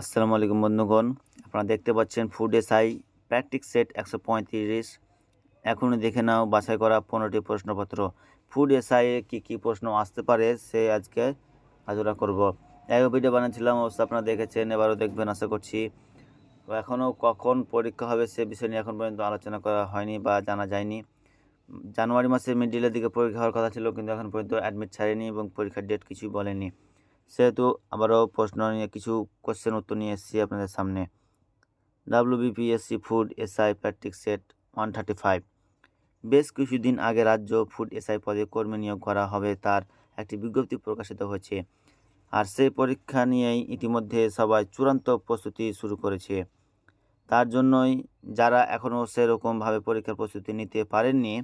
আসসালামু আলাইকুম বন্ধুগণ। আপনারা দেখতে পাচ্ছেন ফুড এসআই প্র্যাকটিস সেট একশো পঁয়ত্রিশ। এখনই দেখে নাও, বাছাই করা পনেরোটি প্রশ্নপত্র। ফুড এসআইয়ে কী কী প্রশ্ন আসতে পারে সে আজকে আলোচনা করব। এক ভিডিও বানিয়েছিলাম, অবশ্য আপনারা দেখেছেন, এবারও দেখবেন, আশা করছি। এখনও কখন পরীক্ষা হবে সে বিষয় নিয়ে এখন পর্যন্ত আলোচনা করা হয়নি বা জানা যায়নি। জানুয়ারি মাসের মিডিলের দিকে পরীক্ষা হওয়ার কথা ছিল, কিন্তু এখন পর্যন্ত অ্যাডমিট ছাড়েনি এবং পরীক্ষার ডেট কিছুই বলেনি। সেহেতু আবারও প্রশ্ন নিয়ে কিছু কোশ্চেন উত্তর নিয়ে এসেছি আপনাদের সামনে। WBPSC food SI practice set one thirty five বেশ কিছুদিন আগে রাজ্য ফুড এসআই পদে কর্মী নিয়োগ করা হবে তার একটি বিজ্ঞপ্তি প্রকাশিত হয়েছে। আর সেই পরীক্ষা নিয়েই ইতিমধ্যে সবাই চূড়ান্ত প্রস্তুতি শুরু করেছে। তার জন্যই যারা এখনও সেরকমভাবে পরীক্ষার প্রস্তুতি নিতে পারেননি,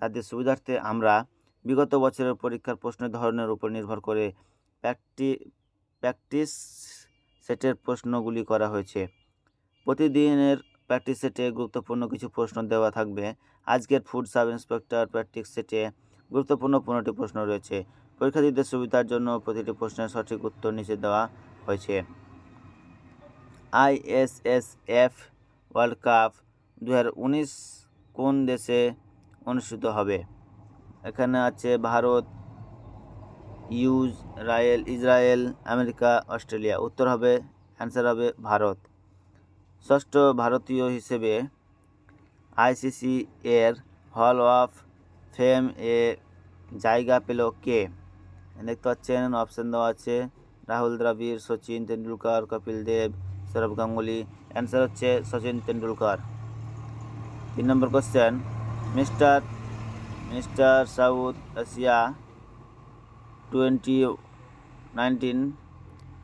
তাদের সুবিধার্থে আমরা বিগত বছরের পরীক্ষার প্রশ্নের ধরনের উপর নির্ভর করে প্র্যাকটি, প্র্যাকটিস সেটের প্রশ্নগুলি করা হয়েছে। প্রতিদিনের প্র্যাকটিস সেটে গুরুত্বপূর্ণ কিছু প্রশ্ন দেওয়া থাকবে। আজকের ফুড সাব ইন্সপেক্টর প্র্যাকটিস সেটে গুরুত্বপূর্ণ পনেরোটি প্রশ্ন রয়েছে। পরীক্ষার্থীদের সুবিধার জন্য প্রতিটি প্রশ্নের সঠিক উত্তর নিচে দেওয়া হয়েছে। আইএসএসএফ ওয়ার্ল্ড কাপ দুহাজার উনিশ কোন দেশে অনুষ্ঠিত হবে? এখানে আছে ভারত ইউজরায়েল ইসরায়েল, আমেরিকা, অস্ট্রেলিয়া। উত্তর হবে, অ্যান্সার হবে ভারত। ষষ্ঠ ভারতীয় হিসেবে আইসিসি এর হল অফ ফেম এ জায়গা পেল কে? দেখতে পাচ্ছেন, অপশান দেওয়া আছে, রাহুল দ্রাবিড়, সচিন তেন্ডুলকর, কপিল দেব, সৌরভ গাঙ্গুলি। অ্যান্সার হচ্ছে সচিন তেন্ডুলকর। তিন নম্বর question, mister mister south Asia twenty nineteen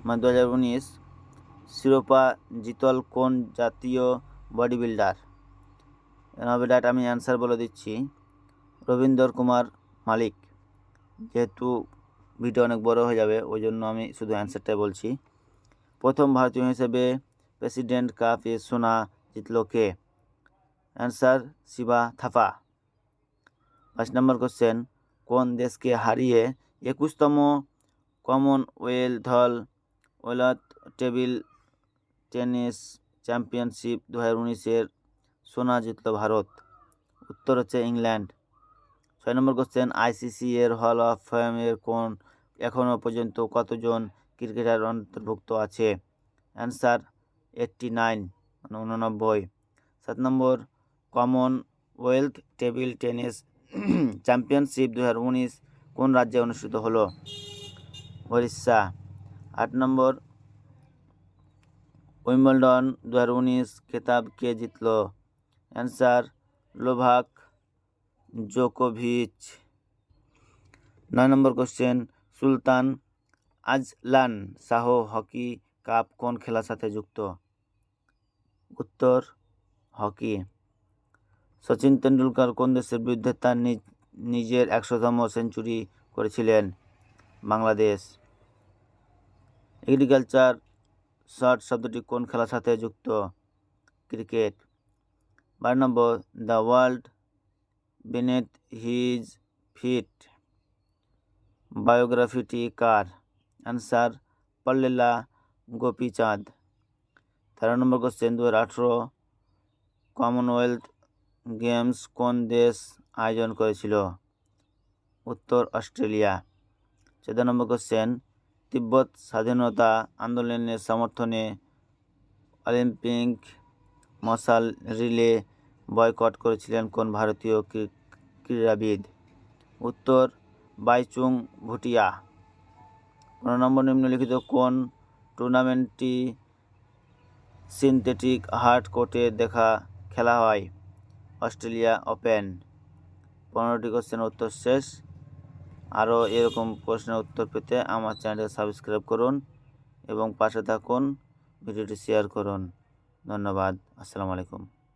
মানে দু হাজার উনিশ, শিরোপা জিতল কোন জাতীয় বডি বিল্ডার হবে ডাট আমি অ্যান্সার বলে দিচ্ছি, রবীন্দ্র কুমার মালিক। যেহেতু ভিডিও অনেক বড় হয়ে যাবে, ওই জন্য আমি শুধু অ্যান্সারটাই বলছি। প্রথম ভারতীয় হিসেবে প্রেসিডেন্ট কাপে সোনা জিতল কে? অ্যান্সার শিবা থাপা। পাঁচ নম্বর কোশ্চেন কোন দেশকে হারিয়ে একুশতম কমনওয়েলথ টেবিল টেনিস চ্যাম্পিয়নশিপ দু হাজার উনিশের সোনা জিতল ভারত। উত্তর হচ্ছে ইংল্যান্ড। ছয় নম্বর কোশ্চেন, আইসিসি এর হল অফ ফেমের কোন এখনও পর্যন্ত কতজন ক্রিকেটার অন্তর্ভুক্ত আছে? অ্যান্সার, এইট্টি নাইন মানে উননব্বই। সাত নম্বর, কমনওয়েলথ টেবিল টেনিস চ্যাম্পিয়নশিপ দু হাজার উনিশ কোন রাজ্যে অনুষ্ঠিত হলো? উড়িষ্যা আট নম্বর। উইম্বলডন দু হাজার উনিশ খেতাব কে জিতল? অ্যান্সার, লোভাক জোকোভিচ। নয় নম্বর question, Sultan Azlan Shah hockey cup কোন খেলার সাথে যুক্ত? উত্তর, হকি। সচিন তেন্ডুলকর কোন দেশের বিরুদ্ধে তার নিজের একশোতম সেঞ্চুরি করেছিলেন বাংলাদেশ। এগ্রিকালচার শর্ট শব্দটি কোন খেলার সাথে যুক্ত? ক্রিকেট। বারো নম্বর, the world beneath his feet. বায়োগ্রাফিটি কার? অ্যান্সার, পল্লেলা গোপীচাঁদ। তেরো নম্বর কোশ্চেন দু হাজার আঠেরো কমনওয়েলথ গেমস কোন দেশ আয়োজন করেছিল। উত্তর অস্ট্রেলিয়া চোদ্দ নম্বর কোশ্চেন তিব্বত স্বাধীনতা আন্দোলনের সমর্থনে অলিম্পিক মশাল রিলে বয়কট করেছিলেন কোন ভারতীয় ক্রীড়াবিদ? উত্তর, বাইচুং ভুটিয়া। পনেরো নম্বর নিম্নলিখিত কোন টুর্নামেন্টটি সিনথেটিক হার্ড কোর্টে দেখা, খেলা হয়? Australia open. পনেরোটি কোশ্চেনের উত্তর শেষ। আরও এরকম প্রশ্নের উত্তর পেতে আমার চ্যানেলটি সাবস্ক্রাইব করুন এবং পাশে থাকুন, ভিডিওটি শেয়ার করুন। ধন্যবাদ, আসসালামু আলাইকুম।